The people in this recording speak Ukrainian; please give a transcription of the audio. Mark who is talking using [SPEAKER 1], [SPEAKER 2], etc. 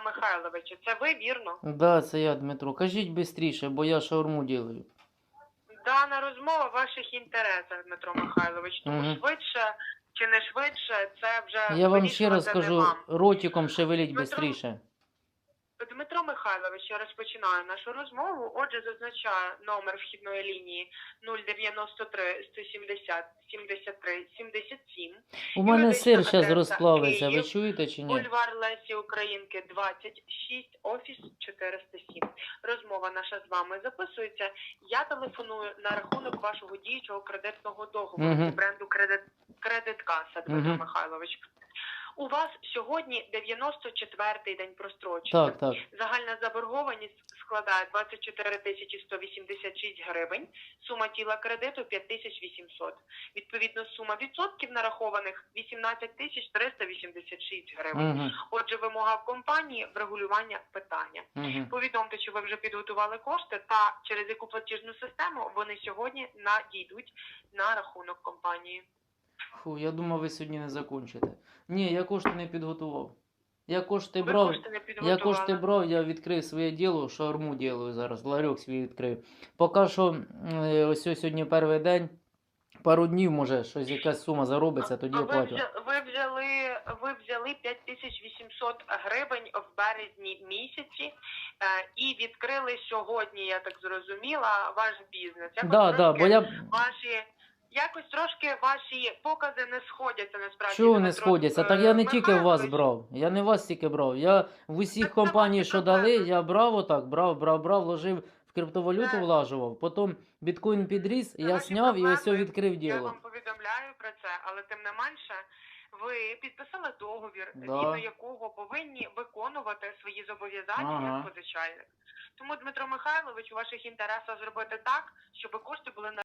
[SPEAKER 1] Дмитра Михайловича. Це ви, вірно?
[SPEAKER 2] Да, це я, Дмитро. Кажіть швидше, бо я шаурму ділаю.
[SPEAKER 1] Дана розмова в ваших інтересах, Дмитро Михайлович. Тому
[SPEAKER 2] Мгм.
[SPEAKER 1] швидше чи не швидше, це вже
[SPEAKER 2] Я вам ще раз
[SPEAKER 1] скажу не
[SPEAKER 2] кажу,
[SPEAKER 1] вам.
[SPEAKER 2] ротиком шевеліть
[SPEAKER 1] Дмитро-
[SPEAKER 2] швидше.
[SPEAKER 1] Дмитро Михайлович, я розпочинаю нашу розмову. Отже, зазначаю номер вхідної лінії 093 170 73 77.
[SPEAKER 2] У мене сир зараз
[SPEAKER 1] адреса
[SPEAKER 2] розплавиться, ви чуєте чи ні?
[SPEAKER 1] Бульвар Лесі Українки 26, офіс 407. Розмова наша з вами записується. Я телефоную на рахунок вашого діючого кредитного договору
[SPEAKER 2] Мгм.
[SPEAKER 1] у бренду Кредит Кредит Каса, Дмитро
[SPEAKER 2] Мгм.
[SPEAKER 1] Михайлович. У вас сьогодні 94-й день прострочення.
[SPEAKER 2] Так, так.
[SPEAKER 1] Загальна заборгованість складає 24 тисячі 186 гривень. Сума тіла кредиту 5800. Відповідно, сума відсотків нарахованих 18 тисяч 386 гривень.
[SPEAKER 2] Угу,
[SPEAKER 1] Отже, вимога в компанії врегулювання питання.
[SPEAKER 2] угу.
[SPEAKER 1] Повідомте, що ви вже підготували кошти, та через яку платіжну систему вони сьогодні надійдуть на рахунок компанії.
[SPEAKER 2] Фу, я думав, ви сьогодні не закончите. Ні, я кошти не підготував. Я кошти
[SPEAKER 1] Ви
[SPEAKER 2] брав.
[SPEAKER 1] кошти не
[SPEAKER 2] Я
[SPEAKER 1] підготували.
[SPEAKER 2] кошти брав, я відкрив своє діло, шаурму ділаю зараз, ларьок свій відкрив. Поки що, е, ось сьогодні перший день, пару днів, може, щось якась сума заробиться, тоді
[SPEAKER 1] А ви,
[SPEAKER 2] оплатю.
[SPEAKER 1] взя- ви взяли ви взяли 5800 гривень в березні місяці е, і відкрили сьогодні, я так зрозуміла, ваш бізнес. Якось
[SPEAKER 2] Да, да, бо я
[SPEAKER 1] ваші якось трошки ваші покази не сходяться насправді.
[SPEAKER 2] чого не сходяться?
[SPEAKER 1] е,
[SPEAKER 2] Так я не тільки вас брав. Я не вас тільки брав. Я в усіх компаній, що дали, я брав отак, брав, брав, брав, вложив в криптовалюту, влажував. Потім біткоін підріс, я зняв і ось відкрив
[SPEAKER 1] Я
[SPEAKER 2] діло.
[SPEAKER 1] вам повідомляю про це, але тим не менше, ви підписали договір,
[SPEAKER 2] Да.
[SPEAKER 1] згідно якого повинні виконувати свої зобов'язання
[SPEAKER 2] Ага.
[SPEAKER 1] як позичальник. Тому Дмитро Михайлович у ваших інтересах зробити так, щоб кошти були на